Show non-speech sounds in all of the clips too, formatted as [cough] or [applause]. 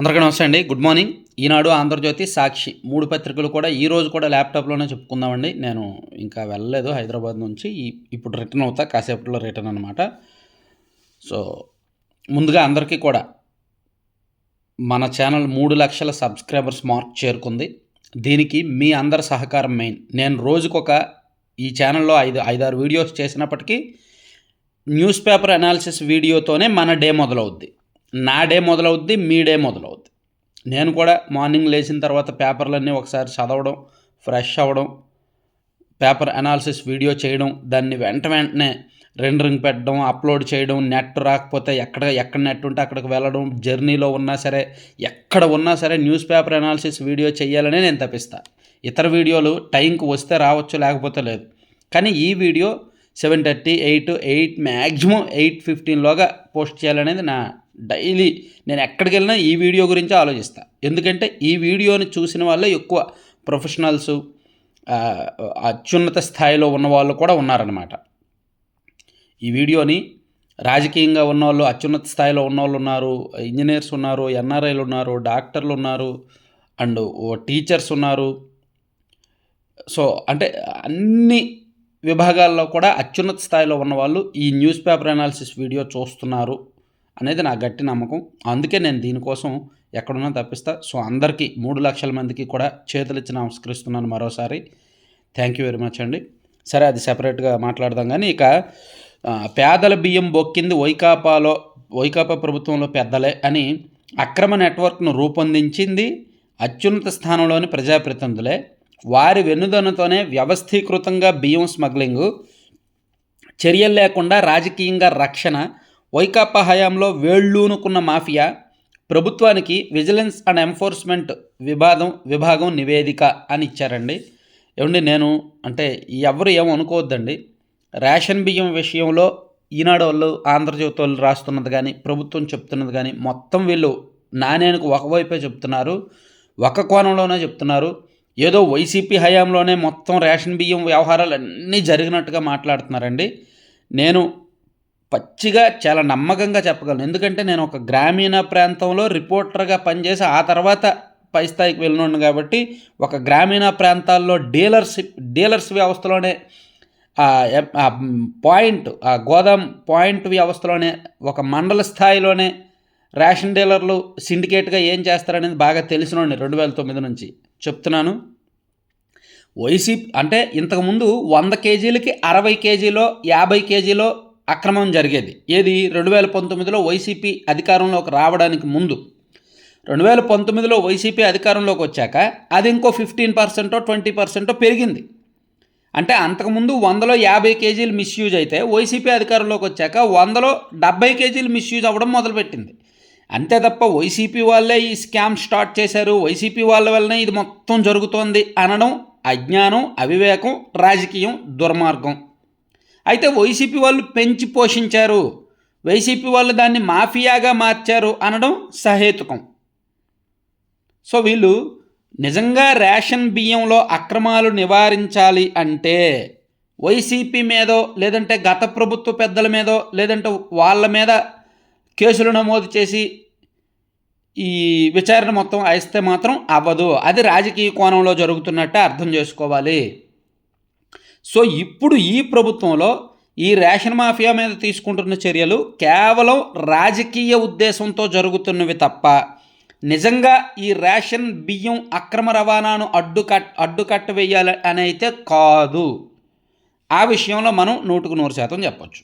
అందరికీ నమస్తే అండి. Good morning. ఈనాడు ఆంధ్రజ్యోతి సాక్షి. మూడు పత్రికలు కూడా ఈ రోజు కూడా ల్యాప్టాప్లోనే చెప్పుకుందామండి. నేను ఇంకా వెళ్ళలేదు హైదరాబాద్ నుంచి. ఈ- ఇప్పుడు రిటర్న్ అవుతా. కాసేపట్లో రిటర్న్ అనమాట సో ముందుగా అందరికీ కూడా మన ఛానల్ మూడు లక్షల సబ్స్క్రైబర్స్ మార్క్ చేరుకుంది. దీనికి మీ అందరి సహకారం మెయిన్. నేను రోజుకొక ఈ ఛానల్లో ఐదు ఐదారు వీడియోస్ చేసినప్పటికీ న్యూస్ పేపర్ అనాలిసిస్ వీడియోతోనే మన డే మొదలవుద్ది. నా డే మొదలవుద్ది మీ డే మొదలవుద్ది. నేను కూడా మార్నింగ్ లేచిన తర్వాత పేపర్లన్నీ ఒకసారి చదవడం ఫ్రెష్ అవ్వడం పేపర్ అనాలిసిస్ వీడియో చేయడం దాన్ని వెంట వెంటనే రెండరింగ్ పెట్టడం అప్లోడ్ చేయడం నెట్ రాకపోతే ఎక్కడ ఎక్కడ నెట్ ఉంటే అక్కడికి వెళ్ళడం జర్నీలో ఉన్నా సరే ఎక్కడ ఉన్నా సరే న్యూస్ పేపర్ అనాలిసిస్ వీడియో చేయాలనే నేను తప్పిస్తా. ఇతర వీడియోలు టైంకి వస్తే రావచ్చు లేకపోతే లేదు. కానీ ఈ video seven thirty eight eight maximum eight ఫిఫ్టీన్లోగా post చేయాలనేది నా డైలీ నేను ఎక్కడికి వెళ్ళినా ఈ వీడియో గురించి ఆలోచిస్తా. ఎందుకంటే ఈ వీడియోని చూసిన వాళ్ళే ఎక్కువ ప్రొఫెషనల్స్ అత్యున్నత స్థాయిలో ఉన్న వాళ్ళు కూడా ఉన్నారనమాట ఈ వీడియోని రాజకీయంగా ఉన్నవాళ్ళు అత్యున్నత స్థాయిలో ఉన్నవాళ్ళు ఉన్నారు ఇంజనీర్స్ ఉన్నారు ఎన్ఆర్ఐలు ఉన్నారు డాక్టర్లు ఉన్నారు అండ్ టీచర్స్ ఉన్నారు. సో అంటే అన్ని విభాగాల్లో కూడా అత్యున్నత స్థాయిలో ఉన్నవాళ్ళు ఈ న్యూస్ పేపర్ అనాలిసిస్ వీడియో చూస్తున్నారు. అనేది నా గట్టి నమ్మకం. అందుకే నేను దీనికోసం ఎక్కడున్నా తప్పిస్తా. సో అందరికీ మూడు లక్షల మందికి కూడా చేతులు ఇచ్చి నమస్కరిస్తున్నాను మరోసారి. థ్యాంక్ యూ వెరీ మచ్ అండి. సరే అది సెపరేట్గా మాట్లాడదాం కానీ ఇక పేదల బియ్యం బొక్కింది వైకాపాలో వైకాపా ప్రభుత్వంలో పెద్దలే అని అక్రమ నెట్వర్క్ను రూపొందించింది అత్యున్నత స్థానంలోని ప్రజాప్రతినిధులే. వారి వెన్నుదనతోనే వ్యవస్థీకృతంగా బియ్యం స్మగ్లింగు చర్యలు లేకుండా రాజకీయంగా రక్షణ వైకాపా హయాంలో వేళ్ళూనుకున్న మాఫియా ప్రభుత్వానికి విజిలెన్స్ అండ్ ఎంఫోర్స్మెంట్ విభాగం విభాగం నివేదిక అని ఇచ్చారండి. ఏమండి నేను అంటే ఎవరు ఏమో అనుకోవద్దండి. రేషన్ బియ్యం విషయంలో ఈనాడు వాళ్ళు ఆంధ్రజ్యోతి వాళ్ళు రాస్తున్నది కానీ ప్రభుత్వం చెప్తున్నది కానీ మొత్తం వీళ్ళు నాణ్యానికి ఒకవైపే చెప్తున్నారు. ఒక కోణంలోనే చెప్తున్నారు. ఏదో వైసీపీ హయాంలోనే మొత్తం రేషన్ బియ్యం వ్యవహారాలు అన్నీ జరిగినట్టుగా మాట్లాడుతున్నారండి. నేను పచ్చిగా చాలా నమ్మకంగా చెప్పగలను. ఎందుకంటే నేను ఒక గ్రామీణ ప్రాంతంలో రిపోర్టర్గా పనిచేసి ఆ తర్వాత పై స్థాయికి వెళ్ళినాను కాబట్టి ఒక గ్రామీణ ప్రాంతాల్లో డీలర్స్ డీలర్స్ వ్యవస్థలోనే పాయింట్ ఆ గోదాం పాయింట్ వ్యవస్థలోనే ఒక మండల స్థాయిలోనే రేషన్ డీలర్లు సిండికేట్గా ఏం చేస్తారనేది బాగా తెలిసినండి రెండు వేల తొమ్మిది నుంచి. చెప్తున్నాను. వైసీపీ అంటే ఇంతకుముందు వంద కేజీలకి అరవై కేజీలో యాభై కేజీలో అక్రమం జరిగేది. ఏది? రెండు వేల పంతొమ్మిదిలో వైసీపీ అధికారంలోకి రావడానికి ముందు. రెండు వేల పంతొమ్మిదిలో వైసీపీ అధికారంలోకి వచ్చాక అది ఇంకో ఫిఫ్టీన్ పర్సెంటో ట్వంటీ పర్సెంటో పెరిగింది. అంటే అంతకుముందు వందలో యాభై కేజీలు మిస్యూజ్ అయితే వైసీపీ అధికారంలోకి వచ్చాక వందలో డెబ్బై కేజీలు మిస్యూజ్ అవ్వడం మొదలుపెట్టింది. అంతే తప్ప వైసీపీ వాళ్ళే ఈ స్కామ్ స్టార్ట్ చేశారు. వైసీపీ వాళ్ళ వల్లనే ఇది మొత్తం జరుగుతోంది అనడం అజ్ఞానం అవివేకం రాజకీయం దుర్మార్గం. అయితే వైసీపీ వాళ్ళు పెంచి పోషించారు. వైసీపీ వాళ్ళు దాన్ని మాఫియాగా మార్చారు అనడం సహేతుకం. సో వీళ్ళు నిజంగా రేషన్ బియ్యంలో అక్రమాలు నివారించాలి అంటే వైసీపీ మీదో లేదంటే గత ప్రభుత్వ పెద్దల మీదో లేదంటే వాళ్ళ మీద కేసులు నమోదు చేసి ఈ విచారణ మొత్తం అయిస్తే మాత్రం అవ్వదు. అది రాజకీయ కోణంలో జరుగుతున్నట్టే అర్థం చేసుకోవాలి. సో ఇప్పుడు ఈ ప్రభుత్వంలో ఈ రేషన్ మాఫియా మీద తీసుకుంటున్న చర్యలు కేవలం రాజకీయ ఉద్దేశంతో జరుగుతున్నవి తప్ప నిజంగా ఈ రేషన్ బియ్యం అక్రమ రవాణాను అడ్డుకట్ అడ్డుకట్ట వేయాలి అని అయితే కాదు. ఆ విషయంలో మనం నూటుకు నూరు శాతం చెప్పచ్చు.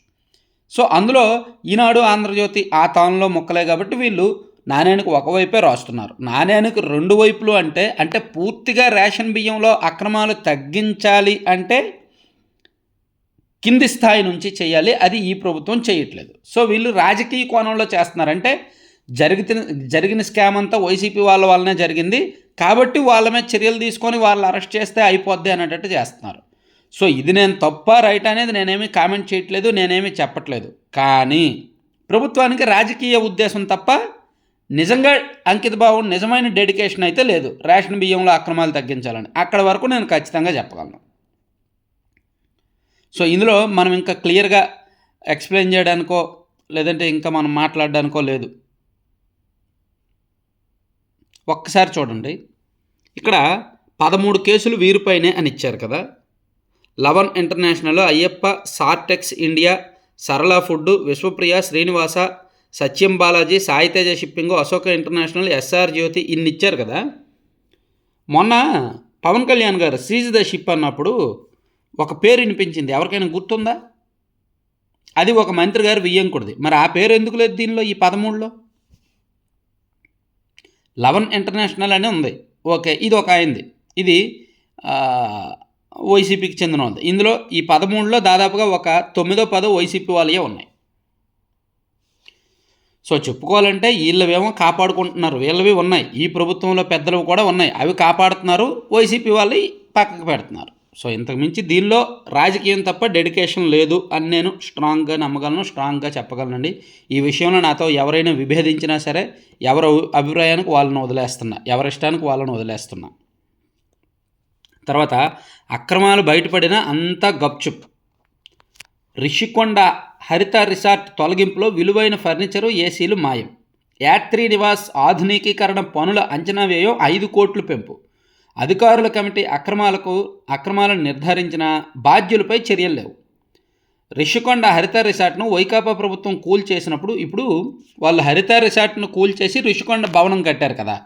సో అందులో ఈనాడు ఆంధ్రజ్యోతి ఆ తానులో మొక్కలే కాబట్టి వీళ్ళు నాణ్యానికి ఒకవైపే రాస్తున్నారు. నాణ్యానికి రెండు వైపులు అంటే అంటే పూర్తిగా రేషన్ బియ్యంలో అక్రమాలు తగ్గించాలి అంటే కింది స్థాయి నుంచి చేయాలి. అది ఈ ప్రభుత్వం చేయట్లేదు. సో వీళ్ళు రాజకీయ కోణంలో చేస్తున్నారంటే జరిగిన జరిగిన స్కామ్ అంతా వైసీపీ వాళ్ళ వల్లనే జరిగింది. కాబట్టి వాళ్ళ మీద చర్యలు తీసుకొని వాళ్ళు అరెస్ట్ చేస్తే అయిపోద్ది అనేటట్టు చేస్తున్నారు. సో ఇది నేను తప్ప రైట్ అనేది నేనేమి కామెంట్ చేయట్లేదు నేనేమి చెప్పట్లేదు. కానీ ప్రభుత్వానికి రాజకీయ ఉద్దేశం తప్ప నిజంగా అంకిత భావం నిజమైన డెడికేషన్ అయితే లేదు. రేషన్ బియ్యంలో అక్రమాలు తగ్గించాలని. అక్కడ వరకు నేను ఖచ్చితంగా చెప్పగలను. సో ఇందులో మనం ఇంకా క్లియర్గా ఎక్స్ప్లెయిన్ చేయడానికో లేదంటే ఇంకా మనం మాట్లాడడానికో లేదు. ఒక్కసారి చూడండి. ఇక్కడ పదమూడు కేసులు వీరిపైనే అని ఇచ్చారు కదా. లవన్ international Ayyappa Sortex India Sarala food Vishwapriya Srinivasa Satyam Balaji Saiteja shipping Ashoka international SR Jyothi ఇన్ని ఇచ్చారు కదా. మొన్న పవన్ కళ్యాణ్ గారు సీజ్ ద షిప్ అన్నప్పుడు ఒక పేరు వినిపించింది. ఎవరికైనా గుర్తుందా? అది ఒక మంత్రి గారు వియ్యంకుడిది. మరి ఆ పేరు ఎందుకు లేదు దీనిలో ఈ పదమూడులో? లవన్ ఇంటర్నేషనల్ అని ఉంది. ఓకే ఇది ఒక అయింది ఇది వైసీపీకి చెందిన ఉంది ఇందులో ఈ పదమూడులో దాదాపుగా ఒక తొమ్మిదో పదో వైసీపీ వాళ్ళే ఉన్నాయి. సో చెప్పుకోవాలంటే వీళ్ళవేమో కాపాడుకుంటున్నారు. వీళ్ళవి ఉన్నాయి. ఈ ప్రభుత్వంలో పెద్దలు కూడా ఉన్నాయి. అవి కాపాడుతున్నారు. వైసీపీ వాళ్ళు పక్కకు పెడుతున్నారు. సో ఇంతకుమించి దీనిలో రాజకీయం తప్ప డెడికేషన్ లేదు అని నేను స్ట్రాంగ్గా నమ్మగలను స్ట్రాంగ్గా చెప్పగలనండి. ఈ విషయంలో నాతో ఎవరైనా విభేదించినా సరే ఎవరి అభిప్రాయానికి వాళ్ళని వదిలేస్తున్నా ఎవరి ఇష్టానికి వాళ్ళని వదిలేస్తున్నా. తర్వాత అక్రమాలు బయటపడిన అంతా గప్చుప్. రిషికొండ హరిత రిసార్ట్ తొలగింపులో విలువైన ఫర్నిచరు ఏసీలు మాయం. యాత్రి నివాస్ ఆధునికీకరణ పనుల అంచనా వ్యయం ఐదు కోట్లు పెంపు. అధికారుల కమిటీ అక్రమాలకు అక్రమాలను నిర్ధారించిన బాధ్యులపై చర్యలు లేవు. రిషికొండ హరిత రిసార్ట్ను వైకాపా ప్రభుత్వం కూల్ చేసినప్పుడు ఇప్పుడు వాళ్ళు హరిత రిసార్ట్ను కూల్ చేసి రిషికొండ భవనం కట్టారు కదా.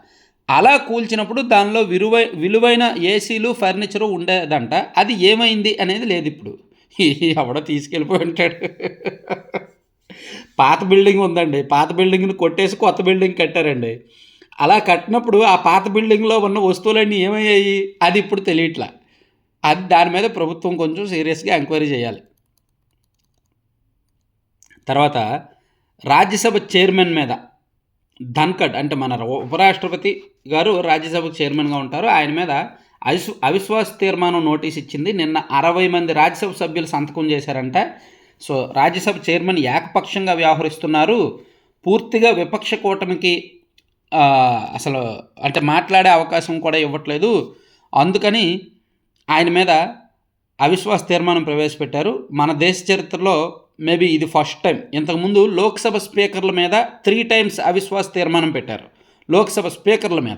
అలా కూల్చినప్పుడు దానిలో విలువై విలువైన ఏసీలు ఫర్నిచరు ఉండేదంట. అది ఏమైంది అనేది లేదు ఇప్పుడు. ఎవడో తీసుకెళ్ళిపోయి ఉంటాడు. పాత బిల్డింగ్ ఉందండి. పాత బిల్డింగ్ని కొట్టేసి కొత్త బిల్డింగ్ కట్టారండి. అలా కట్టినప్పుడు ఆ పాత బిల్డింగ్లో ఉన్న వస్తువులన్నీ ఏమయ్యాయి? అది ఇప్పుడు తెలియట్లా. అది దాని మీద ప్రభుత్వం కొంచెం సీరియస్గా ఎంక్వైరీ చేయాలి. తర్వాత రాజ్యసభ చైర్మన్ మీద ధన్కడ్ అంటే మన ఉపరాష్ట్రపతి గారు రాజ్యసభకు చైర్మన్గా ఉంటారు. ఆయన మీద అవిశ్వ అవిశ్వాస తీర్మానం నోటీస్ ఇచ్చింది. నిన్న అరవై మంది రాజ్యసభ సభ్యులు సంతకం చేశారంట. సో రాజ్యసభ చైర్మన్ ఏకపక్షంగా వ్యవహరిస్తున్నారు. పూర్తిగా విపక్ష కూటమికి అసలు అంటే మాట్లాడే అవకాశం కూడా ఇవ్వట్లేదు. అందుకని ఆయన మీద అవిశ్వాస తీర్మానం ప్రవేశపెట్టారు. మన దేశ చరిత్రలో మేబీ ఇది ఫస్ట్ టైం. ఇంతకుముందు లోక్సభ స్పీకర్ల మీద త్రీ టైమ్స్ అవిశ్వాస తీర్మానం పెట్టారు. లోక్సభ స్పీకర్ల మీద.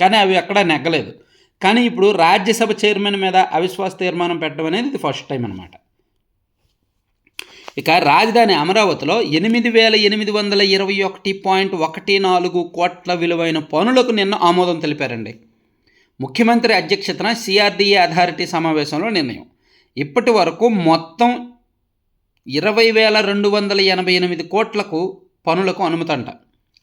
కానీ అవి ఎక్కడా నెగ్గలేదు. కానీ ఇప్పుడు రాజ్యసభ చైర్మన్ మీద అవిశ్వాస తీర్మానం పెట్టడం అనేది ఇది ఫస్ట్ టైం అనమాట ఇక రాజధాని అమరావతిలో ఎనిమిది వేల ఎనిమిది వందల ఇరవై ఒకటి పాయింట్ ఒకటి నాలుగు కోట్ల విలువైన పనులకు నిన్న ఆమోదం తెలిపారండి. ముఖ్యమంత్రి అధ్యక్షతన సిఆర్డీఏ అథారిటీ సమావేశంలో నిర్ణయం. ఇప్పటి వరకు మొత్తం ఇరవై వేల రెండు వందల ఎనభై ఎనిమిది కోట్లకు పనులకు అనుమతి అంట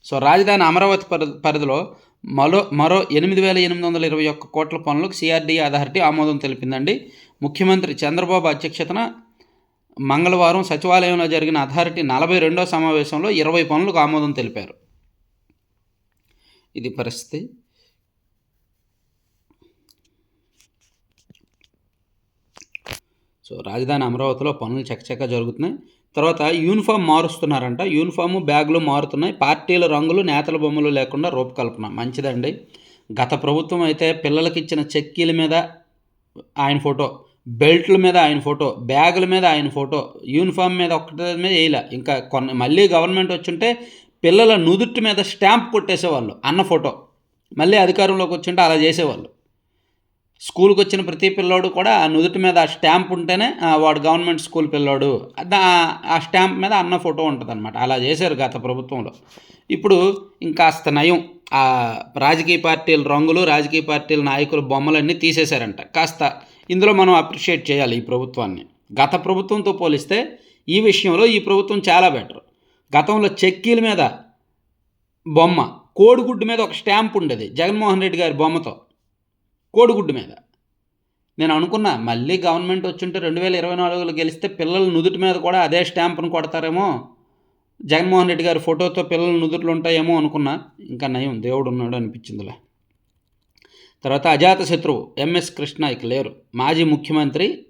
సో రాజధాని అమరావతి పరి- పరిధిలో మరో మరో ఎనిమిది వేల ఎనిమిది వందల ఇరవై ఒక్క కోట్ల పనులకు సిఆర్డీఏ అథారిటీ ఆమోదం తెలిపిందండి. ముఖ్యమంత్రి చంద్రబాబు అధ్యక్షతన మంగళవారం సచివాలయంలో జరిగిన అథారిటీ నలభై రెండో సమావేశంలో ఇరవై పనులకు ఆమోదం తెలిపారు. ఇది పరిస్థితి. సో రాజధాని అమరావతిలో పనులు చకచకా జరుగుతున్నాయి. తర్వాత యూనిఫామ్ మారుస్తున్నారంట. యూనిఫాము బ్యాగులు మారుతున్నాయి. పార్టీల రంగులు నేతల బొమ్మలు లేకుండా రూపకల్పన. మంచిదండి. గత ప్రభుత్వం అయితే పిల్లలకి ఇచ్చిన చెక్కీల మీద ఆయన ఫోటో బెల్ట్ల మీద ఆయన ఫోటో బ్యాగుల మీద ఆయన ఫోటో యూనిఫామ్ మీద ఒక్కటి మీద వేయలే. ఇంకా కొన్ని మళ్ళీ గవర్నమెంట్ వచ్చుంటే పిల్లల నుదుటి మీద స్టాంప్ కొట్టేసేవాళ్ళు అన్న ఫోటో. మళ్ళీ అధికారంలోకి వచ్చుంటే అలా చేసేవాళ్ళు. స్కూల్కి వచ్చిన ప్రతి పిల్లోడు కూడా ఆ నుదుటి మీద ఆ స్టాంప్ ఉంటేనే వాడు గవర్నమెంట్ స్కూల్ పిల్లోడు. ఆ స్టాంప్ మీద అన్న ఫోటో ఉంటుంది అనమాట అలా చేశారు గత ప్రభుత్వంలో. ఇప్పుడు ఇంకాస్త నయం. ఆ రాజకీయ పార్టీల రంగులు రాజకీయ పార్టీల నాయకుల బొమ్మలన్నీ తీసేశారంట. కాస్త ఇందులో మనం అప్రిషియేట్ చేయాలి ఈ ప్రభుత్వాన్ని. గత ప్రభుత్వంతో పోలిస్తే ఈ విషయంలో ఈ ప్రభుత్వం చాలా బెటర్ గతంలో చెక్కీల మీద బొమ్మ కోడిగుడ్డు మీద ఒక స్టాంప్ ఉండేది జగన్మోహన్ రెడ్డి గారి బొమ్మతో. కోడిగుడ్డు మీద. నేను అనుకున్నా మళ్ళీ గవర్నమెంట్ వచ్చుంటే రెండు వేల ఇరవై నాలుగులో గెలిస్తే పిల్లల నుదుటి మీద కూడా అదే స్టాంపును కొడతారేమో జగన్మోహన్ రెడ్డి గారి ఫోటోతో పిల్లల నుదుట్లు ఉంటాయేమో అనుకున్నా. ఇంకా నయం దేవుడు ఉన్నాడు అనిపించిందిలే. తర్వాత అజాత శత్రువు ఎంఎస్ కృష్ణ ఇక లేరు. మాజీ ముఖ్యమంత్రి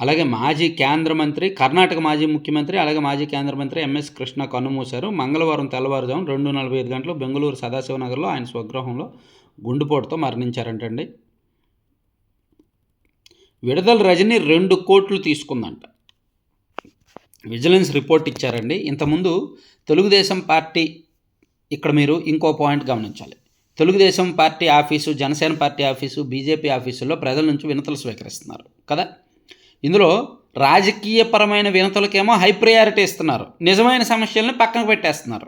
అలాగే మాజీ కేంద్ర మంత్రి కర్ణాటక మాజీ ముఖ్యమంత్రి అలాగే మాజీ కేంద్ర మంత్రి ఎంఎస్ కృష్ణ కన్నుమూశారు మంగళవారం తెల్లవారుజాము రెండు నలభై ఐదు గంటలు బెంగళూరు సదాశివనగర్లో ఆయన స్వగృహంలో గుండుపోటుతో మరణించారంటండి. విడుదల రజని రెండు కోట్లు తీసుకుందంట. విజిలెన్స్ రిపోర్ట్ ఇచ్చారండి. ఇంతకుముందు తెలుగుదేశం పార్టీ ఇక్కడ మీరు ఇంకో పాయింట్ గమనించాలి. Telugu Desam party office Janasena party office BJP ఆఫీసుల్లో ప్రజల నుంచి వినతులు స్వీకరిస్తున్నారు కదా? ఇందులో రాజకీయపరమైన వినతులకేమో హై ప్రయారిటీ ఇస్తున్నారు. నిజమైన సమస్యలను పక్కన పెట్టేస్తున్నారు.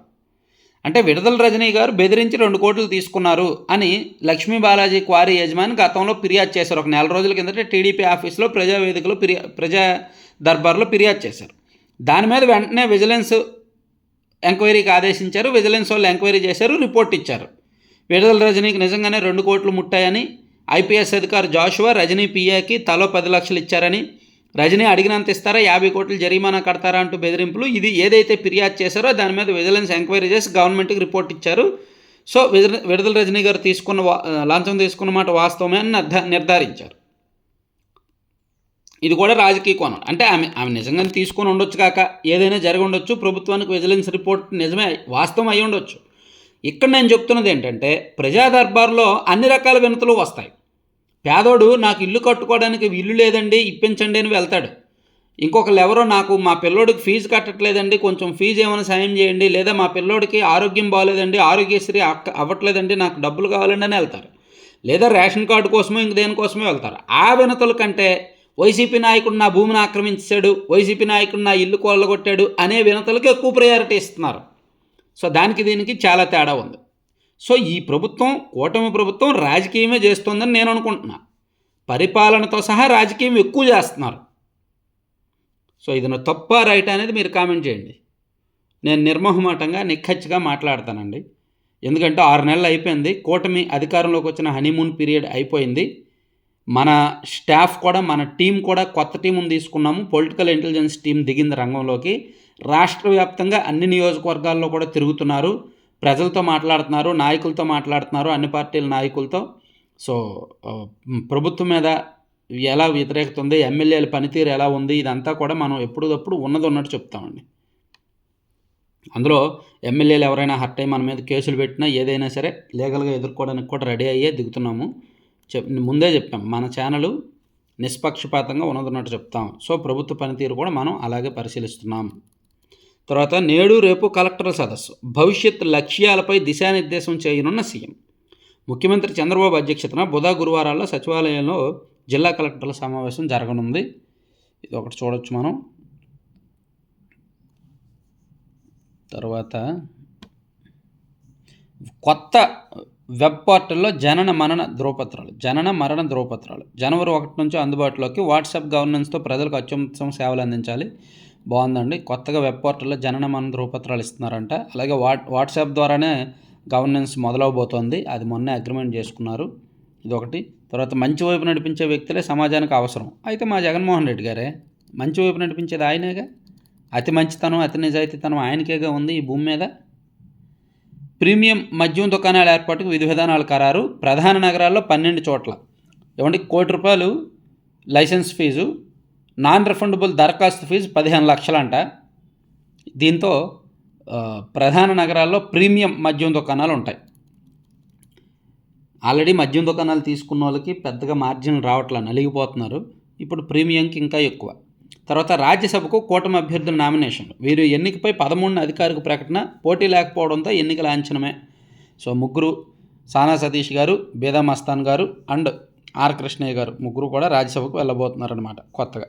అంటే విడుదల రజనీ గారు బెదిరించి రెండు కోట్లు తీసుకున్నారు అని లక్ష్మీ బాలాజీ క్వారీ యజమాని గతంలో ఫిర్యాదు చేశారు. ఒక నెల రోజుల కిందట టీడీపీ ఆఫీస్లో ప్రజావేదికలో ఫిర్యా ప్రజా దర్బార్లో ఫిర్యాదు చేశారు. దాని మీద వెంటనే విజిలెన్స్ ఎంక్వైరీకి ఆదేశించారు. విజిలెన్స్ వాళ్ళు ఎంక్వైరీ చేశారు రిపోర్ట్ ఇచ్చారు. విడుదల రజనీకి నిజంగానే రెండు కోట్లు ముట్టాయని ఐపీఎస్ అధికారి జాషువా రజనీ పిఏకి తలో పది లక్షలు ఇచ్చారని రజనీ అడిగినంత ఇస్తారా యాభై కోట్లు జరిమానా కడతారా అంటూ బెదిరింపులు. ఇది ఏదైతే ఫిర్యాదు చేశారో దాని మీద విజిలెన్స్ ఎంక్వైరీ చేసి గవర్నమెంట్కి రిపోర్ట్ ఇచ్చారు. సో విడుదల విడుదల రజనీ గారు తీసుకున్న వా- లంచం తీసుకున్న మాట వాస్తవమే అని నిర్ధారించారు. ఇది కూడా రాజకీయ కోణం. అంటే ఆమె ఆమె నిజంగానే తీసుకొని ఉండొచ్చు కాక ఏదైనా జరిగి ఉండొచ్చు ప్రభుత్వానికి విజిలెన్స్ రిపోర్ట్ నిజమే వాస్తవం అయి ఉండొచ్చు. ఇక్కడ నేను చెప్తున్నది ఏంటంటే ప్రజా దర్బార్లో అన్ని రకాల వినతులు వస్తాయి. పేదోడు నాకు ఇల్లు కట్టుకోవడానికి ఇల్లు లేదండి ఇప్పించండి అని వెళ్తాడు. ఇంకొకరు ఎవరో నాకు మా పిల్లోడికి ఫీజు కట్టట్లేదండి కొంచెం ఫీజు ఏమైనా సాయం చేయండి లేదా మా పిల్లోడికి ఆరోగ్యం బాగాలేదండి ఆరోగ్యశ్రీ అక్క అవ్వట్లేదండి నాకు డబ్బులు కావాలండి అని వెళ్తారు. లేదా రేషన్ కార్డు కోసమో ఇంక దేనికోసమో వెళ్తారు. ఆ వినతుల కంటే వైసీపీ నాయకుడు నా భూమిని ఆక్రమించాడు వైసీపీ నాయకుడు నా ఇల్లు కొల్లగొట్టాడు అనే వినతులకు ఎక్కువ ప్రయారిటీ ఇస్తున్నారు. సో దానికి దీనికి చాలా తేడా ఉంది. సో ఈ ప్రభుత్వం కూటమి ప్రభుత్వం రాజకీయమే చేస్తుందని నేను అనుకుంటున్నా. పరిపాలనతో సహా రాజకీయం ఎక్కువ చేస్తున్నారు. సో ఇది నా తప్ప రైట్ అనేది మీరు కామెంట్ చేయండి. నేను నిర్మోహమాటంగా నిఖచ్చిగా మాట్లాడతానండి. ఎందుకంటే ఆరు నెలలు అయిపోయింది. కూటమి అధికారంలోకి వచ్చిన హనీమూన్ పీరియడ్ అయిపోయింది. మన స్టాఫ్ కూడా మన టీం కూడా కొత్త టీంని తీసుకున్నాము. పొలిటికల్ ఇంటెలిజెన్స్ టీం దిగింది రంగంలోకి. రాష్ట్ర వ్యాప్తంగా అన్ని నియోజకవర్గాల్లో కూడా తిరుగుతున్నారు. ప్రజలతో మాట్లాడుతున్నారు నాయకులతో మాట్లాడుతున్నారు అన్ని పార్టీల నాయకులతో. సో ప్రభుత్వం మీద ఎలా వ్యతిరేకత ఉంది ఎమ్మెల్యేల పనితీరు ఎలా ఉంది ఇదంతా కూడా మనం ఎప్పుడప్పుడు ఉన్నది ఉన్నట్టు చెప్తామండి. అందులో ఎమ్మెల్యేలు ఎవరైనా హర్ట్ అయ్యి మన మీద కేసులు పెట్టినా ఏదైనా సరే లీగల్గా ఎదుర్కోవడానికి కూడా రెడీ అయ్యే దిగుతున్నాము. చెప్ ముందే చెప్పాం మన ఛానల్ నిష్పక్షపాతంగా ఉన్నదన్నట్టు చెప్తాం. సో ప్రభుత్వ పనితీరు కూడా మనం అలాగే పరిశీలిస్తున్నాం. తర్వాత నేడు రేపు కలెక్టర్ల సదస్సు. భవిష్యత్ లక్ష్యాలపై దిశానిర్దేశం చేయనున్న సీఎం. ముఖ్యమంత్రి చంద్రబాబు అధ్యక్షతన బుధ గురువారాల్లో సచివాలయంలో జిల్లా కలెక్టర్ల సమావేశం జరగనుంది. ఇది ఒకటి చూడొచ్చు మనం. తర్వాత కొత్త వెబ్ పోర్టల్లో జనన మరణ ధ్రువపత్రాలు జనన మరణ ధ్రువపత్రాలు. జనవరి ఒకటి నుంచి అందుబాటులోకి వాట్సాప్ గవర్నెన్స్తో ప్రజలకు అత్యుత్తమ సేవలు అందించాలి. బాగుందండి. కొత్తగా వెబ్ పోర్టల్లో జనన మన ధృవపత్రాలు ఇస్తున్నారంట. అలాగే వాట్ వాట్సాప్ ద్వారానే గవర్నెన్స్ మొదలవబోతోంది. అది మొన్నే అగ్రిమెంట్ చేసుకున్నారు. ఇదొకటి. తర్వాత మంచి వైపు నడిపించే వ్యక్తులే సమాజానికి అవసరం. అయితే మా జగన్మోహన్ రెడ్డి గారే మంచి వైపు నడిపించేది ఆయనేగా? అతి మంచితనం అతి నిజాయితీతనం ఆయనకేగా ఉంది ఈ భూమి మీద? ప్రీమియం మద్యం దుకాణాల ఏర్పాటుకు విధి విధానాలు ఖరారు ప్రధాన నగరాల్లో పన్నెండు చోట్ల. ఇవ్వండి కోటి రూపాయలు లైసెన్స్ ఫీజు నాన్ రిఫండబుల్ దరఖాస్తు ఫీజు పదిహేను లక్షలంట. దీంతో ప్రధాన నగరాల్లో ప్రీమియం మద్యం దుకాణాలు ఉంటాయి. ఆల్రెడీ మద్యం దుకాణాలు తీసుకున్న వాళ్ళకి పెద్దగా మార్జిన్ రావట్లా నలిగిపోతున్నారు. ఇప్పుడు ప్రీమియంకి ఇంకా ఎక్కువ. తర్వాత రాజ్యసభకు కూటమి అభ్యర్థుల నామినేషన్. వీరు ఎన్నికపై పదమూడున అధికారిక ప్రకటన పోటీ లేకపోవడంతో ఎన్నికల అంచనమే. సో ముగ్గురు సానా సతీష్ గారు బేదా మస్తాన్ గారు అండ్ ఆర్ కృష్ణయ్య గారు ముగ్గురు కూడా రాజ్యసభకు వెళ్ళబోతున్నారనమాట కొత్తగా.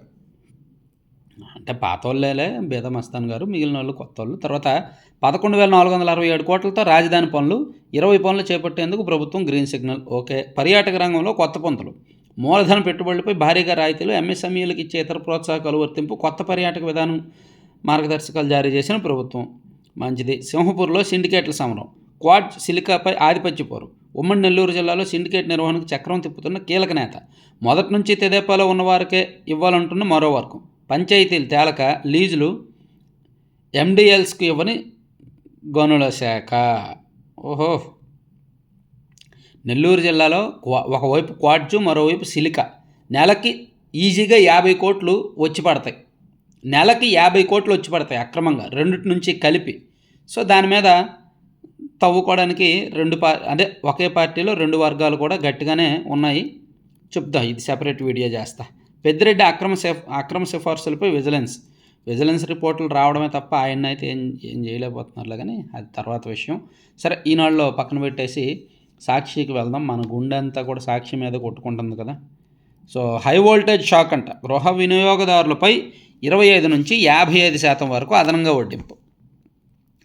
అంటే పాత వాళ్ళేలే బేదమస్తాన్ గారు మిగిలిన వాళ్ళు కొత్త వాళ్ళు తర్వాత పదకొండు వేల నాలుగు వందల అరవై ఏడు కోట్లతో రాజధాని పనులు ఇరవై పనులు చేపట్టేందుకు ప్రభుత్వం గ్రీన్ సిగ్నల్. ఓకే పర్యాటక రంగంలో కొత్త పొంతలు. మూలధన పెట్టుబడులపై భారీగా రాయితీలు ఎంఎస్ఎంఈలకు ఇచ్చే ఇతర ప్రోత్సాహకాలు వర్తింపు కొత్త పర్యాటక విధానం మార్గదర్శకాలు జారీ చేసిన ప్రభుత్వం. మంచిది. సింహపూర్లో సిండికేట్ల సమరం. క్వాడ్ సిలికాపై ఆధిపత్యపోరు ఉమ్మడి నెల్లూరు జిల్లాలో సిండికేట్ నిర్వహణకు చక్రం తిప్పుతున్న కీలక నేత. మొదటి నుంచి తెదేపాలో ఉన్నవారికే ఇవ్వాలంటున్న మరో వర్గం. పంచాయతీలు తేలక లీజులు ఎండిఎల్స్కు ఇవ్వని గనుల శాఖ. ఓహో. నెల్లూరు జిల్లాలో క్వా- ఒకవైపు క్వాడ్జు మరోవైపు సిలిక. నెలకి ఈజీగా యాభై కోట్లు వచ్చి పడతాయి. నెలకి యాభై కోట్లు వచ్చి పడతాయి అక్రమంగా రెండిటి నుంచి కలిపి. సో దాని మీద తవ్వుకోవడానికి రెండు పా అంటే ఒకే పార్టీలో రెండు వర్గాలు కూడా గట్టిగానే ఉన్నాయి. చెప్తా ఇది సెపరేట్ వీడియో చేస్తా. పెద్దిరెడ్డి అక్రమ సిఫ్ అక్రమ సిఫార్సులపై విజిలెన్స్. విజిలెన్స్ రిపోర్టులు రావడమే తప్ప ఆయన అయితే ఏం ఏం చేయలేకపోతున్నారు కానీ అది తర్వాత విషయం. సరే ఈనాడులో పక్కన పెట్టేసి సాక్షికి వెళ్దాం. మన గుండె అంతా కూడా సాక్షి మీద కొట్టుకుంటుంది కదా. సో హై వోల్టేజ్ షాక్ అంట. గృహ వినియోగదారులపై ఇరవై ఐదు నుంచి యాభై ఐదు శాతం వరకు అదనంగా వడ్డింపు.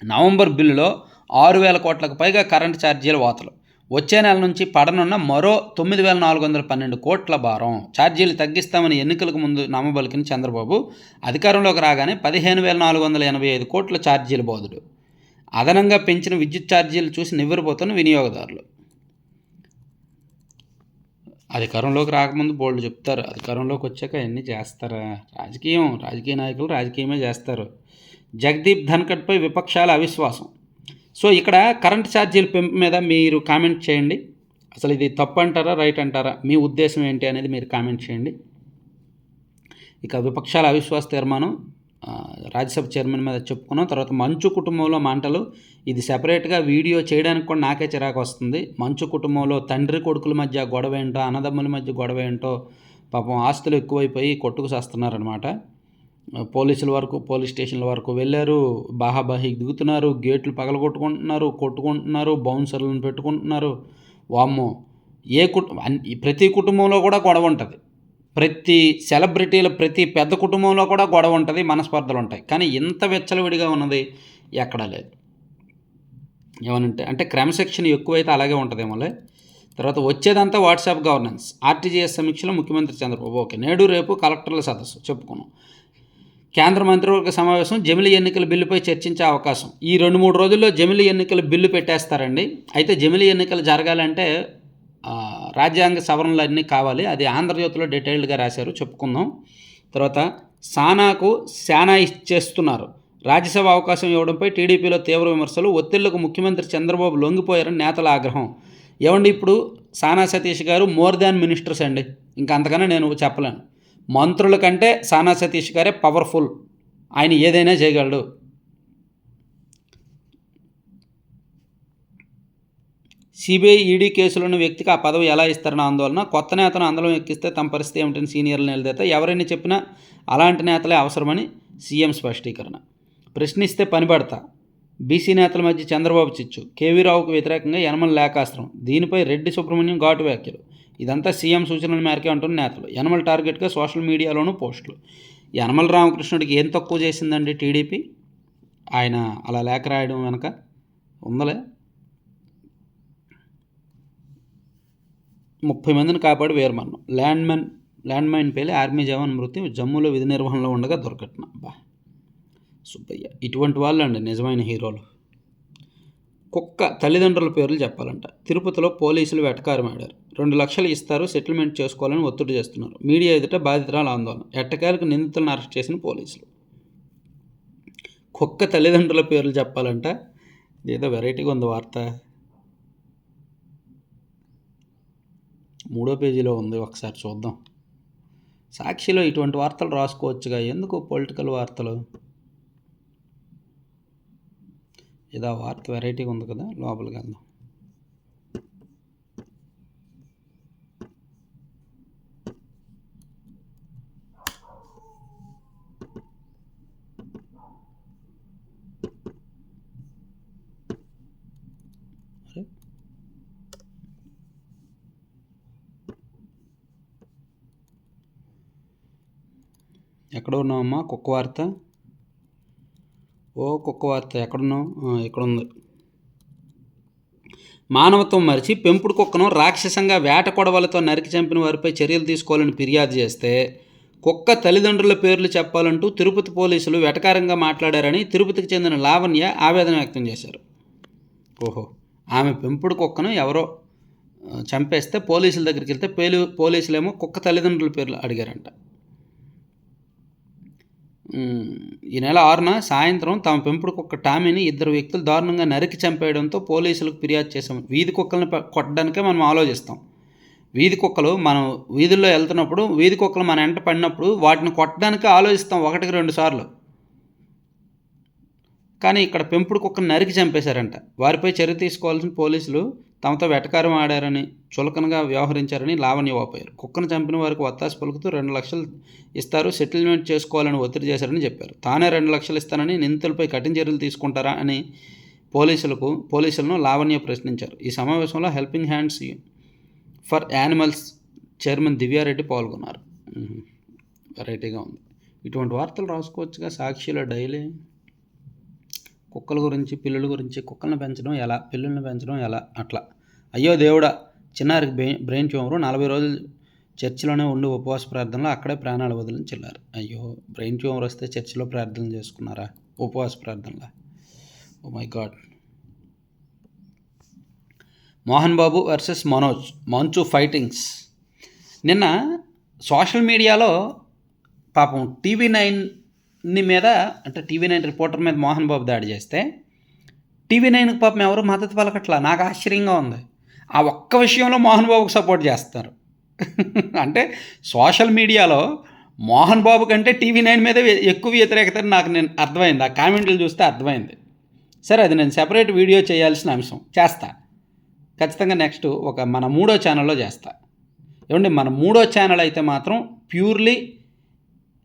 నవంబర్ బిల్లులో ఆరు వేల కోట్లకు పైగా కరెంటు ఛార్జీల వాతలు. వచ్చే నెల నుంచి పడనున్న మరో తొమ్మిది వేల నాలుగు వందల పన్నెండు కోట్ల భారం. ఛార్జీలు తగ్గిస్తామని ఎన్నికలకు ముందు నమ్మబలికిన చంద్రబాబు అధికారంలోకి రాగానే పదిహేను వేల నాలుగు వందల ఎనభై ఐదు కోట్ల ఛార్జీల బోధుడు అదనంగా పెంచిన విద్యుత్ ఛార్జీలు చూసి నివ్వరిపోతున్న వినియోగదారులు. అధికారంలోకి రాకముందు బోల్డ్ చెప్తారు. అధికారంలోకి వచ్చాక ఎన్ని చేస్తారా? రాజకీయం. రాజకీయ నాయకులు రాజకీయమే చేస్తారు. జగదీప్ ధన్కడ్పై విపక్షాల అవిశ్వాసం. సో ఇక్కడ కరెంట్ ఛార్జీల పెంపు మీద మీరు కామెంట్ చేయండి. అసలు ఇది తప్పు అంటారా రైట్ అంటారా? మీ ఉద్దేశం ఏంటి అనేది మీరు కామెంట్ చేయండి. ఇక విపక్షాల అవిశ్వాస తీర్మానం రాజ్యసభ చైర్మన్ మీద చెప్పుకున్నాం. తర్వాత మంచు కుటుంబంలో మంటలు. ఇది సెపరేట్గా వీడియో చేయడానికి కూడా నాకే చిరాకు వస్తుంది. మంచు కుటుంబంలో తండ్రి కొడుకుల మధ్య గొడవ ఏంటో అన్నదమ్ముల మధ్య గొడవ ఏంటో పాపం ఆస్తులు ఎక్కువైపోయి కొట్టుకు చేస్తున్నారనమాట పోలీసుల వరకు పోలీస్ స్టేషన్ల వరకు వెళ్ళారు. బాహాబాహి దిగుతున్నారు. గేట్లు పగలగొట్టుకుంటున్నారు కొట్టుకుంటున్నారు బౌన్సర్లను పెట్టుకుంటున్నారు. వామ్మో ఏ కుటుంబ ప్రతి కుటుంబంలో కూడా గొడవ ఉంటుంది. ప్రతి సెలబ్రిటీల ప్రతి పెద్ద కుటుంబంలో కూడా గొడవ ఉంటుంది మనస్పర్ధలు ఉంటాయి. కానీ ఇంత వెచ్చలవిడిగా ఉన్నది ఎక్కడా లేదు. ఏమనంటే అంటే క్రమశిక్షణ ఎక్కువైతే అలాగే ఉంటుందేమోలే తర్వాత వచ్చేదంతా వాట్సాప్ గవర్నెన్స్. ఆర్టీజీఎస్ సమీక్షలో ముఖ్యమంత్రి చంద్రబాబు. ఓకే నేడు రేపు కలెక్టర్ల సదస్సు. చెప్పుకున్నాం. కేంద్ర మంత్రివర్గ సమావేశం జమిలి ఎన్నికల బిల్లుపై చర్చించే అవకాశం. ఈ రెండు మూడు రోజుల్లో జమిలి ఎన్నికల బిల్లు పెట్టేస్తారండి. అయితే జమిలి ఎన్నికలు జరగాలంటే రాజ్యాంగ సవరణలు అన్నీ కావాలి. అది ఆంధ్రజ్యోతిలో డీటెయిల్డ్గా రాశారు చెప్పుకుందాం. తర్వాత సానాకు శానా ఇచ్చేస్తున్నారు. రాజ్యసభ అవకాశం ఇవ్వడంపై టీడీపీలో తీవ్ర విమర్శలు. ఒత్తిళ్ళకు ముఖ్యమంత్రి చంద్రబాబు లొంగిపోయారని నేతల ఆగ్రహం. ఏమండి ఇప్పుడు సానా సతీష్ గారు మోర్ దాన్ మినిస్టర్స్ అండి. ఇంకా అంతకన్నా నేను చెప్పలేను. మంత్రుల కంటే సానా సతీష్ గారే పవర్ఫుల్. ఆయన ఏదైనా చేయగలడు. సిబిఐ ఈడీ కేసులను వ్యక్తికి ఆ పదవి ఎలా ఇస్తారన్న ఆందోళన కొత్త నేతను ఆందోళన ఎక్కిస్తే తమ పరిస్థితి ఏమిటని సీనియర్లు నిలదీత ఎవరైనా చెప్పినా అలాంటి నేతలే అవసరమని సీఎం స్పష్టీకరణ. ప్రశ్నిస్తే పనిపడతా బీసీ నేతల మధ్య చంద్రబాబు చిచ్చు. కేవీరావుకు వ్యతిరేకంగా యనమల లేఖాస్త్రం. దీనిపై రెడ్డి సుబ్రహ్మణ్యం ఘాటు వ్యాఖ్యలు. ఇదంతా సీఎం సూచనల మేరకే అంటున్న నేతలు. యనమల టార్గెట్గా సోషల్ మీడియాలోనూ పోస్టులు. యనమల రామకృష్ణుడికి ఏం తక్కువ చేసిందండి టీడీపీ? ఆయన అలా లేఖ రాయడం వెనక ఉందలే. ముప్పై మందిని కాపాడి వేరమరణం ల్యాండ్మెన్ ల్యాండ్మైన్ ల్యాండ్ మైన్ పేలి ఆర్మీ జవాన్ మృతి జమ్మూలో విధి నిర్వహణలో ఉండగా దుర్ఘటన. బా. సుబ్బయ్య ఇటువంటి వాళ్ళు అండి నిజమైన హీరోలు. కుక్క తల్లిదండ్రుల పేర్లు చెప్పాలంట. తిరుపతిలో పోలీసులు వెటకారమాడారు. రెండు లక్షలు ఇస్తారు సెటిల్మెంట్ చేసుకోవాలని ఒత్తిడి చేస్తున్నారు. మీడియా ఎదుట బాధితురాలు ఆందోళన. ఎట్టకేలకు నిందితులను అరెస్ట్ చేసిన పోలీసులు. కుక్క తల్లిదండ్రుల పేర్లు చెప్పాలంట. ఏదో వెరైటీగా ఉంది వార్త. మూడో పేజీలో ఉంది ఒకసారి చూద్దాం. సాక్షిలో ఇటువంటి వార్తలు రాసుకోవచ్చుగా. ఎందుకు పొలిటికల్ వార్తలు? ఏదో ఆ వార్త వెరైటీగా ఉంది కదా లోపలికి వెళ్దాం. ఎక్కడ ఉన్నావమ్మా కుక్క వార్త? ఓ కుక్క వార్త ఎక్కడున్నావు? ఎక్కడుంది మానవత్వం మరిచి పెంపుడు కుక్కను రాక్షసంగా వేట కొడవలతో నరికి చంపిన వారిపై చర్యలు తీసుకోవాలని ఫిర్యాదు చేస్తే కుక్క తల్లిదండ్రుల పేర్లు చెప్పాలంటూ తిరుపతి పోలీసులు వెటకారంగా మాట్లాడారని తిరుపతికి చెందిన లావణ్య ఆవేదన వ్యక్తం చేశారు. ఓహో ఆమె పెంపుడు కుక్కను ఎవరో చంపేస్తే పోలీసుల దగ్గరికి వెళ్తే పేలు పోలీసులేమో కుక్క తల్లిదండ్రుల పేర్లు అడిగారంట. ఈ నెల ఆరున సాయంత్రం తమ పెంపుడు కుక్క టామీని ఇద్దరు వ్యక్తులు దారుణంగా నరికి చంపేయడంతో పోలీసులకు ఫిర్యాదు చేశాము. వీధి కుక్కలను కొట్టడానికే మనం ఆలోచిస్తాం. వీధి కుక్కలు మనం వీధుల్లో వెళ్తున్నప్పుడు వీధి కుక్కలు మన ఎంట పడినప్పుడు వాటిని కొట్టడానికి ఆలోచిస్తాం ఒకటికి రెండు సార్లు. కానీ ఇక్కడ పెంపుడు కుక్కను నరికి చంపేశారంట. వారిపై చర్య తీసుకోవాల్సిన పోలీసులు తమతో వెటకారం ఆడారని చులకనగా వ్యవహరించారని లావణ్య వాపోయారు. కుక్కను చంపిన వారికి వత్తాసు పలుకుతూ రెండు లక్షలు ఇస్తారు సెటిల్మెంట్ చేసుకోవాలని ఒత్తిడి చేశారని చెప్పారు. తానే రెండు లక్షలు ఇస్తానని నిందితులపై కఠిన చర్యలు తీసుకుంటారా అని పోలీసులకు పోలీసులను లావణ్య ప్రశ్నించారు. ఈ సమావేశంలో helping hands for animals chairman Divya Reddy పాల్గొన్నారు. వెరైటీగా ఉంది. ఇటువంటి వార్తలు రాసుకోవచ్చుగా సాక్షిలో డైలీ. కుక్కల గురించి పిల్లుల గురించి కుక్కలను పెంచడం ఎలా పిల్లుల్ని పెంచడం ఎలా అట్లా. అయ్యో దేవుడా చిన్నారికి బ్రెయిన్ బ్రెయిన్ ట్యూమర్ నలభై రోజులు చర్చిలోనే ఉండి ఉపవాస ప్రార్థనలో అక్కడే ప్రాణాలు వదిలిన చిల్లారు. అయ్యో బ్రెయిన్ ట్యూమర్ వస్తే చర్చిలో ప్రార్థన చేసుకున్నారా? ఉపవాస ప్రార్థనలా? ఓ my God. Mohan Babu versus Manoj Manchu fightings. నిన్న సోషల్ మీడియాలో పాపం టీవీ నైన్ నీ మీద అంటే టీవీ నైన్ రిపోర్టర్ మీద మోహన్ బాబు దాడి చేస్తే టీవీ నైన్కి పాపం ఎవరు మద్దతు పలకట్లా? నాకు ఆశ్చర్యంగా ఉంది. ఆ ఒక్క విషయంలో మోహన్ బాబుకు సపోర్ట్ చేస్తారు. [laughs] అంటే సోషల్ మీడియాలో మోహన్ బాబు కంటే టీవీ నైన్ మీద ఎక్కువ వ్యతిరేకత నాకు నేను అర్థమైంది. ఆ కామెంట్లు చూస్తే అర్థమైంది. సరే అది నేను సెపరేట్ వీడియో చేయాల్సిన అంశం. చేస్తా. ఖచ్చితంగా నెక్స్ట్ ఒక మన మూడో ఛానల్లో చేస్తా. ఏమండి? మన మూడో ఛానల్ అయితే మాత్రం ప్యూర్లీ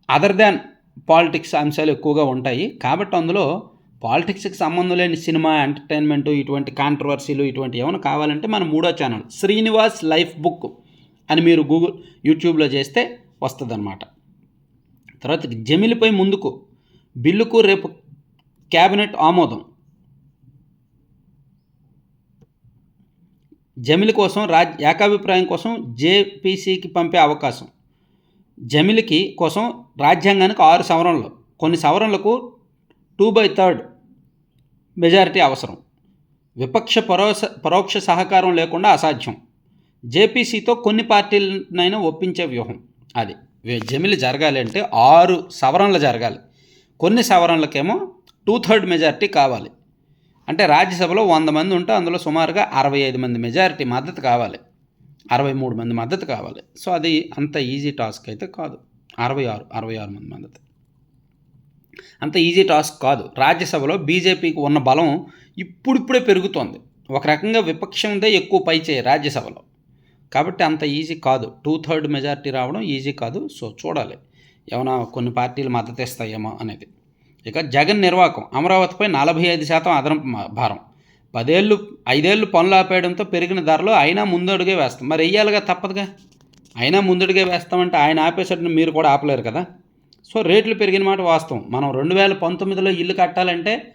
అదర్ దాన్ పాలిటిక్స్ అంశాలు ఎక్కువగా ఉంటాయి. కాబట్టి అందులో పాలిటిక్స్కి సంబంధం లేని సినిమా ఎంటర్టైన్మెంట్ ఇటువంటి కాంట్రవర్సీలు ఇటువంటి ఏమైనా కావాలంటే మన మూడో ఛానల్ శ్రీనివాస్ లైఫ్ బుక్ అని మీరు గూగుల్ యూట్యూబ్లో చేస్తే వస్తుందన్నమాట. తర్వాత జమిలిపై ముందుకు బిల్లుకు రేపు క్యాబినెట్ ఆమోదం. జమిలి కోసం రాజ్ ఏకాభిప్రాయం కోసం జేపీసీకి పంపే అవకాశం. జమిలికి కోసం రాజ్యాంగానికి ఆరు సవరణలు. కొన్ని సవరణలకు టూ బై థర్డ్ మెజారిటీ అవసరం. విపక్ష పరోస పరోక్ష సహకారం లేకుండా అసాధ్యం. జేపీసీతో కొన్ని పార్టీలనైనా ఒప్పించే వ్యూహం అది. జమిలి జరగాలి అంటే ఆరు సవరణలు జరగాలి. కొన్ని సవరణలకేమో టూ థర్డ్ మెజారిటీ కావాలి. అంటే రాజ్యసభలో వంద మంది ఉంటే అందులో సుమారుగా అరవై ఐదు మంది మెజారిటీ మద్దతు కావాలి. అరవై మూడు మంది మద్దతు కావాలి. సో అది అంత ఈజీ టాస్క్ అయితే కాదు. అరవై ఆరు అరవై ఆరు మంది మద్దతు. అంత ఈజీ టాస్క్ కాదు. రాజ్యసభలో బీజేపీకి ఉన్న బలం ఇప్పుడిప్పుడే పెరుగుతోంది. ఒక రకంగా విపక్షందే ఎక్కువ పై చేయి రాజ్యసభలో. కాబట్టి అంత ఈజీ కాదు. టూ థర్డ్ మెజారిటీ రావడం ఈజీ కాదు. సో చూడాలి. ఏమైనా కొన్ని పార్టీలు మద్దతు ఇస్తాయేమో అనేది. ఇక జగన్ నిర్వాకం. అమరావతిపై నలభై ఐదు శాతం అదనపు భారం. పదేళ్ళు ఐదేళ్ళు పనులు ఆపేయడంతో పెరిగిన ధరలు అయినా ముందడుగే వేస్తాం. మరి వెయ్యాలిగా తప్పదుగా? అయినా ముందడుగే వేస్తామంటే ఆయన ఆపేసరికి మీరు కూడా ఆపలేరు కదా? సో రేట్లు పెరిగిన మాట వాస్తవం. మనం రెండు వేల పంతొమ్మిదిలో ఇల్లు కట్టాలంటే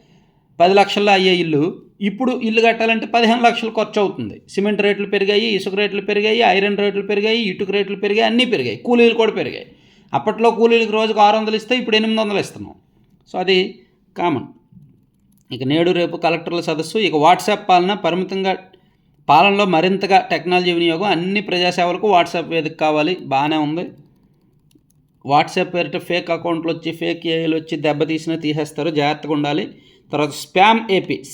పది లక్షల్లో అయ్యే ఇల్లు ఇప్పుడు ఇల్లు కట్టాలంటే పదిహేను లక్షలు ఖర్చు అవుతుంది. సిమెంట్ రేట్లు పెరిగాయి ఇసుక రేట్లు పెరిగాయి ఐరన్ రేట్లు పెరిగాయి ఇటుక రేట్లు పెరిగాయి అన్నీ పెరిగాయి. కూలీలు కూడా పెరిగాయి. అప్పట్లో కూలీలకు రోజుకు ఆరు వందలు ఇస్తే ఇప్పుడు ఎనిమిది వందలు ఇస్తున్నాం. సో అది కామన్. ఇక నేడు రేపు కలెక్టర్ల సదస్సు ఇక వాట్సాప్ పాలన పరిమితంగా పాలనలో మరింతగా టెక్నాలజీ వినియోగం అన్ని ప్రజాసేవలకు వాట్సాప్ వేదిక కావాలి. బాగానే ఉంది. వాట్సాప్ పేరిట ఫేక్ అకౌంట్లు వచ్చి ఫేక్ ఏఐలు వచ్చి దెబ్బతీసినా తీసేస్తారు. జాగ్రత్తగా ఉండాలి. తర్వాత స్పామ్ ఏపీ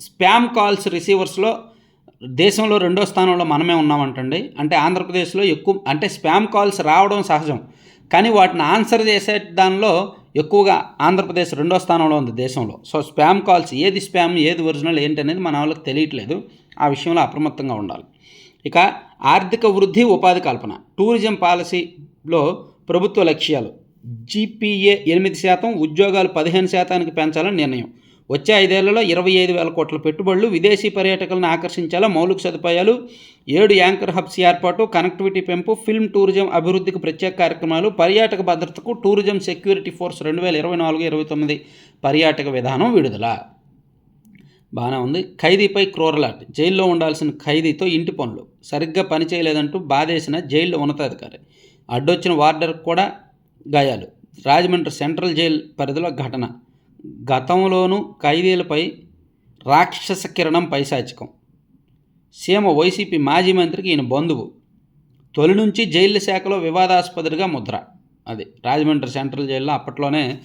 స్పామ్ కాల్స్ రిసీవర్స్లో దేశంలో రెండో స్థానంలో మనమే ఉన్నామంటండి. అంటే ఆంధ్రప్రదేశ్లో ఎక్కువ అంటే స్పామ్ కాల్స్ రావడం సహజం. కానీ వాటిని ఆన్సర్ చేసే దానిలో ఎక్కువగా ఆంధ్రప్రదేశ్ రెండో స్థానంలో ఉంది దేశంలో. సో స్పామ్ కాల్స్ ఏది స్పామ్ ఏది ఒరిజినల్ ఏంటి అనేది మన వాళ్ళకి తెలియట్లేదు. ఆ విషయంలో అప్రమత్తంగా ఉండాలి. ఇక ఆర్థిక వృద్ధి ఉపాధి కల్పన. టూరిజం పాలసీలో ప్రభుత్వ లక్ష్యాలు. జీపీఏ ఎనిమిది శాతం ఉద్యోగాలు పదిహేను శాతానికి పెంచాలని నిర్ణయం. వచ్చే ఐదేళ్ళలో ఇరవై ఐదు వేల కోట్ల పెట్టుబడులు విదేశీ పర్యాటకులను ఆకర్షించేలా మౌలిక సదుపాయాలు ఏడు యాంకర్ హబ్స్ ఏర్పాటు కనెక్టివిటీ పెంపు ఫిల్మ్ టూరిజం అభివృద్ధికి ప్రత్యేక కార్యక్రమాలు పర్యాటక భద్రతకు టూరిజం సెక్యూరిటీ ఫోర్స్ రెండు వేల ఇరవై నాలుగు ఇరవై తొమ్మిది పర్యాటక విధానం విడుదల. బాగానే ఉంది. ఖైదీపై క్రూరలాట్. జైల్లో ఉండాల్సిన ఖైదీతో ఇంటి పనులు. సరిగ్గా పని చేయలేదంటూ బాధేసిన జైలు ఉన్నతాధికారి. అడ్డొచ్చిన వార్డర్ కూడా గాయాలు. రాజమండ్రి సెంట్రల్ జైలు పరిధిలో ఘటన. గతంలోనూ ఖైదీలపై రాక్షస కిరణం పైశాచికం. సీమ వైసీపీ మాజీ మంత్రికి ఈయన బంధువు. తొలి నుంచి జైలు శాఖలో వివాదాస్పదుడిగా ముద్ర. అది రాజమండ్రి సెంట్రల్ జైల్లో అప్పట్లోనే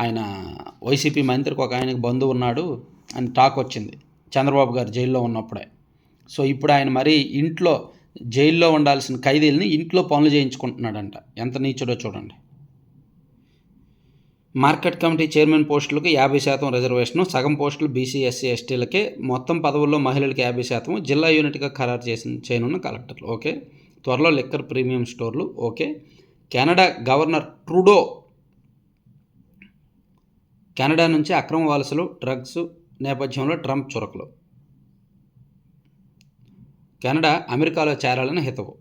ఆయన వైసీపీ మంత్రికి ఒక ఆయనకు బంధువు ఉన్నాడు అని టాక్ వచ్చింది చంద్రబాబు గారు జైల్లో ఉన్నప్పుడే. సో ఇప్పుడు ఆయన మరీ ఇంట్లో జైల్లో ఉండాల్సిన ఖైదీలని ఇంట్లో పనులు చేయించుకుంటున్నాడంట. ఎంత నీచుడో చూడండి. మార్కెట్ కమిటీ చైర్మన్ పోస్టులకు యాభై శాతం రిజర్వేషను సగం పోస్టులు బీసీ ఎస్సీ ఎస్టీలకే మొత్తం పదవుల్లో మహిళలకు యాభై శాతం జిల్లా యూనిట్గా ఖరారు చేసిన చేయనున్న కలెక్టర్లు. ఓకే? త్వరలో లిక్కర్ ప్రీమియం స్టోర్లు. Okay? Canada governor Trudeau Canada నుంచి అక్రమ వలసలు డ్రగ్స్ నేపథ్యంలో ట్రంప్ చురకలు. కెనడా అమెరికాలో చేరాలని హితవు.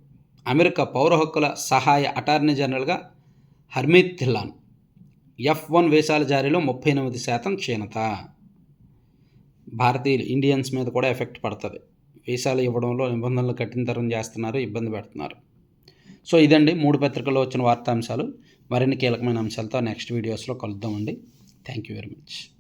అమెరికా పౌర హక్కుల సహాయ అటార్నీ జనరల్గా హర్మీత్ థిల్లాన్. ఎఫ్ వన్ వేసాల జారీలో ముప్పై ఎనిమిది శాతం క్షీణత. భారతీయులు ఇండియన్స్ మీద కూడా ఎఫెక్ట్ పడుతుంది. వీసాలు ఇవ్వడంలో నిబంధనలు కఠినతరం చేస్తున్నారు ఇబ్బంది పెడుతున్నారు. సో ఇదండి మూడు పత్రికల్లో వచ్చిన వార్తాంశాలు. మరిన్ని కీలకమైన అంశాలతో నెక్స్ట్ వీడియోస్లో కలుద్దామండి. Thank you very much.